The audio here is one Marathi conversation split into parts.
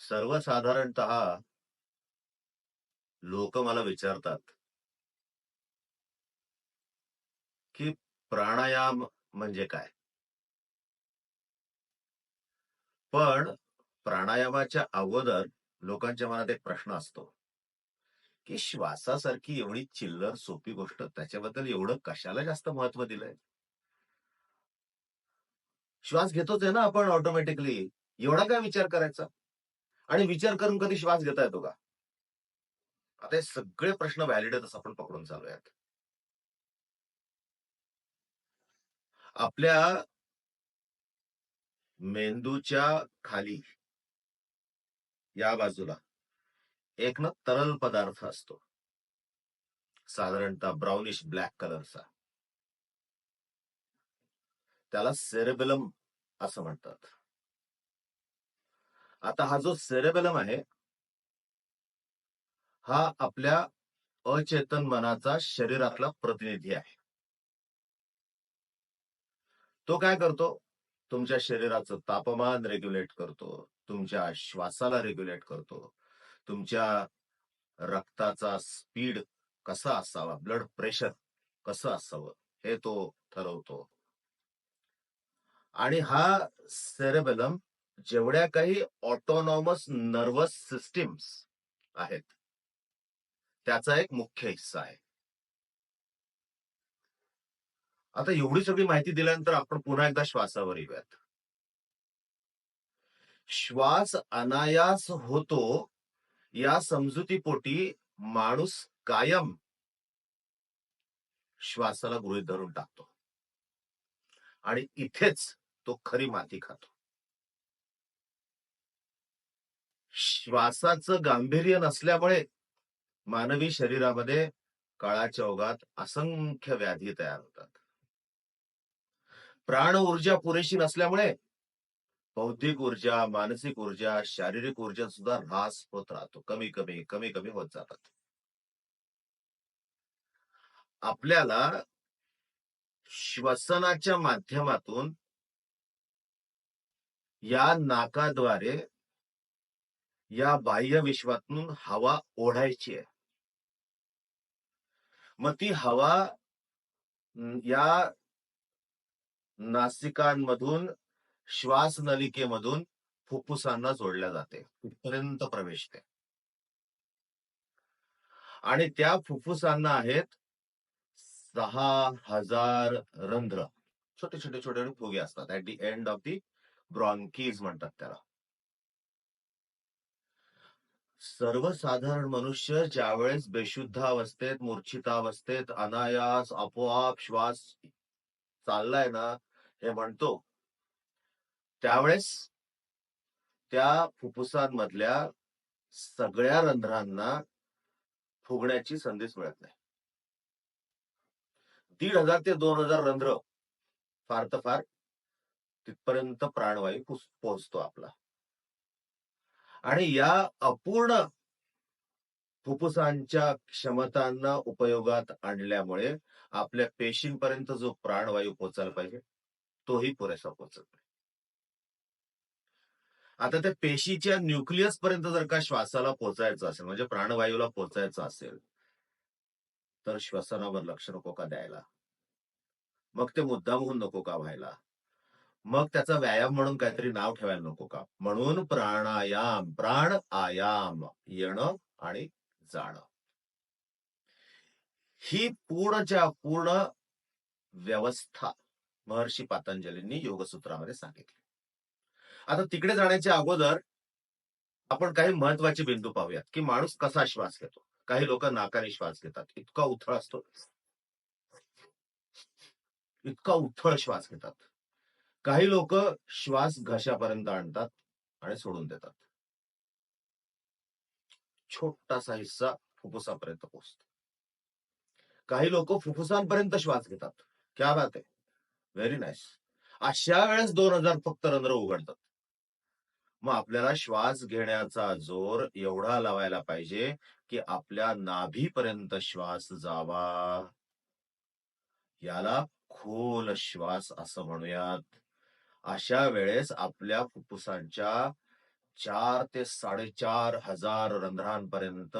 सर्वसाधारणतः लोक मला विचारतात की प्राणायाम म्हणजे काय? पण प्राणायामाच्या अगोदर लोकांच्या मनात एक प्रश्न असतो की श्वासासारखी एवढी चिल्लर सोपी गोष्ट त्याच्याबद्दल एवढं कशाला जास्त महत्त्व दिलंय? श्वास घेतोच आहे ना आपण ऑटोमॅटिकली एवढा काय विचार करायचा? आणि विचार करून कधी श्वास घेता येतो का? आता हे सगळे प्रश्न व्हॅलिडेटच आपण पकडून चालूयात. आपल्या मेंदूच्या खाली या बाजूला एक ना तरल पदार्थ असतो. साधारणतः ब्राउनिश ब्लॅक कलरचा त्याला सेरेबेलम असं म्हणतात. आता हा जो सेरेबेलम आहे हा आपल्या अचेतन मनाचा शरीरातला प्रतिनिधी आहे. तो काय करतो? तुमच्या शरीराचं तापमान रेग्युलेट करतो तुमच्या श्वासाला रेग्युलेट करतो तुमच्या रक्ताचा स्पीड कसा असावा ब्लड प्रेशर कसं असावं हे तो ठरवतो. आणि हा सेरेबेलम जेवढ्या काही ऑटोनॉमस नर्वस सिस्टीम्स आहेत त्याचा एक मुख्य हिस्सा आहे. आता एवढी सगळी माहिती दिल्यानंतर आपण पुन्हा एकदा श्वासावर येऊयात. श्वास अनायास होतो या समजुतीपोटी माणूस कायम श्वासाला गृहीत धरून टाकतो. आणि इथेच तो खरी माती खातो. श्वासाचं गांभीर्य नसल्यामुळे मानवी शरीरामध्ये काळाच्या ओघात असंख्य व्याधी तयार होतात. प्राण ऊर्जा पुरेशी नसल्यामुळे बौद्धिक ऊर्जा मानसिक ऊर्जा शारीरिक ऊर्जा सुद्धा ऱ्हास होत राहतो. कमी कमी कमी कमी होत जातात. आपल्याला श्वसनाच्या माध्यमातून या नाकाद्वारे या बाह्य विश्वातून हवा ओढायची आहे. मग ती हवा या नासिकांमधून श्वास नलिकेमधून फुफ्फुसांना जोडल्या जाते. तिथपर्यंत प्रवेशते. आणि त्या फुफ्फुसांना आहेत सहा हजार रंध्र. छोटे छोटे छोटे फुगे असतात. At the end of the bronchi म्हणतात त्याला. सर्वसाधारण मनुष्य ज्यावेळेस बेशुद्ध अवस्थेत मूर्छितावस्थेत अनायास आपोआप श्वास चाललाय ना हे म्हणतो त्यावेळेस त्या फुफ्फुसांमधल्या सगळ्या रंध्रांना फुगण्याची संधीच मिळत नाही. दीड हजार ते दोन हजार रंध्र फार तर फार तिथपर्यंत प्राणवायू पोहोचतो आपला. आणि या अपूर्ण फुफ्फुसांच्या क्षमतांना उपयोगात आणल्यामुळे आपल्या पेशींपर्यंत जो प्राणवायू पोहोचायला पाहिजे तोही पुरेसा पोहोचत नाही. आता त्या पेशीच्या न्यूक्लियस पर्यंत जर का श्वासाला पोचायचं असेल म्हणजे प्राणवायूला पोचायचं असेल तर श्वसनावर लक्ष नको का द्यायला? मग ते मुद्दामहून नको का व्हायला? मग त्याचा व्यायाम म्हणून काहीतरी नाव ठेवायला नको का? म्हणून प्राणायाम प्राण आयाम येणं आणि जाणं. ही पूर्णच्या पूर्ण व्यवस्था महर्षी पातंजलींनी योगसूत्रामध्ये सांगितली. आता तिकडे जाण्याच्या अगोदर आपण काही महत्त्वाचे बिंदू पाहूयात की माणूस कसा श्वास घेतो. काही लोक नाकाने श्वास घेतात. इतका उथळ असतो. इतका उथळ श्वास घेतात. काही लोक श्वास घशापर्यंत आणतात आणि सोडून देतात. छोटासा हिस्सा फुफ्फुसापर्यंत पोहोचतो. काही लोक फुफ्फुसांपर्यंत श्वास घेतात. क्या बात आहे व्हेरी नाईस अशा वेळेस दोन हजार फक्त रंध्र उघडतात. मग आपल्याला श्वास घेण्याचा जोर एवढा लावायला पाहिजे की आपल्या नाभीपर्यंत श्वास जावा. याला खोल श्वास असं म्हणूयात. अशा वेळेस आपल्या फुफ्फुसांच्या चार ते साडेचार हजार रंध्रांपर्यंत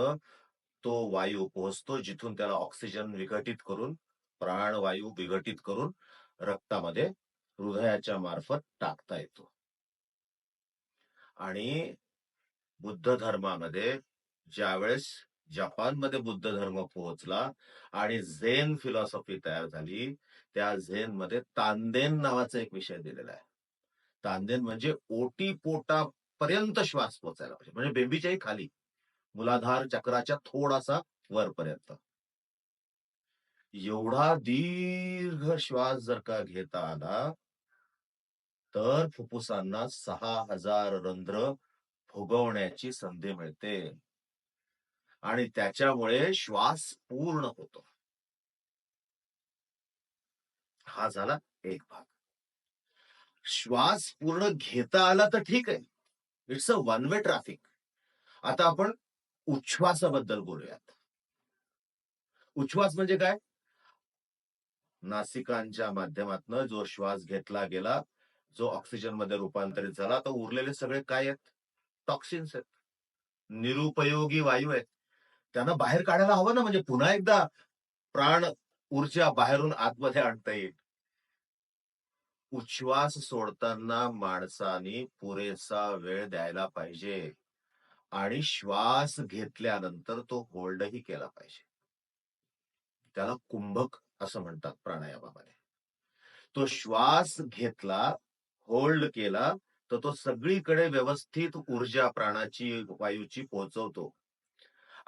तो वायू पोहोचतो जिथून त्याला ऑक्सिजन विघटित करून प्राणवायू विघटित करून रक्तामध्ये हृदयाच्या मार्फत टाकता येतो. आणि बुद्ध धर्मामध्ये ज्यावेळेस जपानमध्ये बुद्ध धर्म पोहोचला आणि झेन फिलॉसॉफी तयार झाली त्या झेन मध्ये तांदेन नावाचा एक विषय दिलेला आहे. तांदेन म्हणजे ओटी पोटापर्यंत श्वास पोचायला पाहिजे. म्हणजे बेंबीच्याही खाली मुलाधार चक्राच्या थोडासा वरपर्यंत. एवढा दीर्घ श्वास जर का घेता आला तर फुफ्फुसांना सहा हजार रंध्र भोगवण्याची संधी मिळते. आणि त्याच्यामुळे श्वास पूर्ण होतो. हा झाला एक भाग. श्वास पूर्ण घेता आला तर ठीक आहे. It's a one way traffic आता आपण उच्छ्वासाबद्दल बोलूयात. उच्छ्वास म्हणजे काय? नासिकांच्या माध्यमातून जो श्वास घेतला गेला जो ऑक्सिजनमध्ये रूपांतरित झाला तर उरलेले सगळे काय आहेत? टॉक्सिन्स आहेत. निरुपयोगी वायू आहेत. त्यांना बाहेर काढायला हवं ना म्हणजे पुन्हा एकदा प्राण ऊर्जा बाहेरून आतमध्ये आणता येईल. उच्छ्वास सोडताना माणसाने पुरेसा वेळ द्यायला पाहिजे आणि श्वास घेतल्यानंतर तो होल्डही केला पाहिजे. त्याला कुंभक असं म्हणतात प्राणायामामध्ये. तो श्वास घेतला होल्ड केला तर तो सगळीकडे व्यवस्थित ऊर्जा प्राणाची वायूची पोहोचवतो.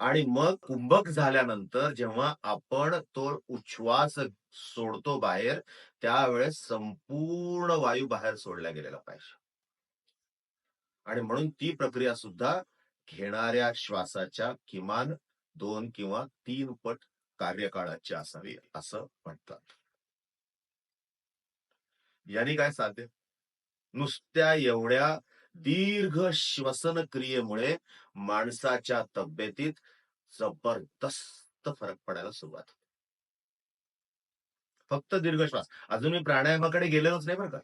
आणि मग कुंभक झाल्यानंतर जेव्हा आपण तो उच्छ्वास सोडतो बाहेर त्यावेळेस संपूर्ण वायू बाहेर सोडला गेलेला पाहिजे. आणि म्हणून ती प्रक्रिया सुद्धा घेणाऱ्या श्वासाच्या किमान दोन किंवा तीन पट कार्यकाळाची असावी असं म्हणतात. यांनी काय साध्य? नुसत्या एवढ्या दीर्घ श्वसन क्रियेमुळे माणसाच्या तब्येतीत जबरदस्त फरक पडायला सुरुवात होते. फक्त दीर्घ श्वास. अजून मी प्राणायामाकडे गेलेलोच नाही बरं का.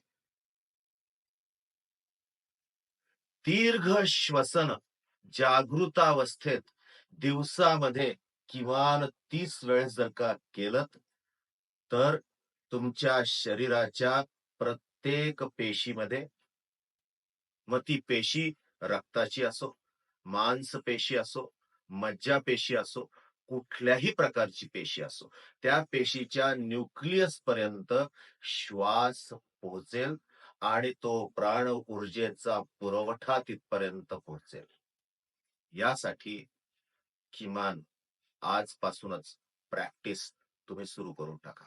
दीर्घ श्वसन जागृतावस्थेत दिवसामध्ये किमान तीस वेळेस जर का केलं तर तुमच्या शरीराच्या प्रत्येक पेशीमध्ये मग ती पेशी रक्ताची असो मांस पेशी असो मज्जा पेशी असो कुठल्याही प्रकारची पेशी असो त्या पेशीच्या न्यूक्लियस पर्यंत श्वास पोहोचेल आणि तो प्राण ऊर्जेचा पुरवठा तिथपर्यंत पोहोचेल. यासाठी किमान आजपासूनच प्रॅक्टिस तुम्ही सुरू करून टाका.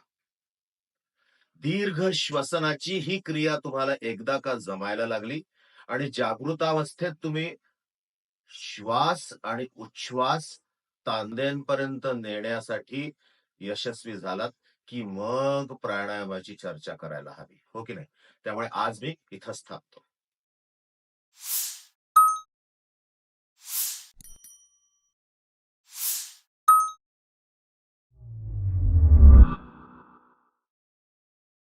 दीर्घ श्वसनाची ही क्रिया तुम्हाला एकदा का जमायला लागली? आणि जागृतावस्थेत तुम्ही श्वास आणि उच्छ्वास तांद्यांपर्यंत नेण्यासाठी यशस्वी झालात की मग प्राणायामाची चर्चा करायला हवी. हो की नाही? त्यामुळे आज मी इथंच थांबतो.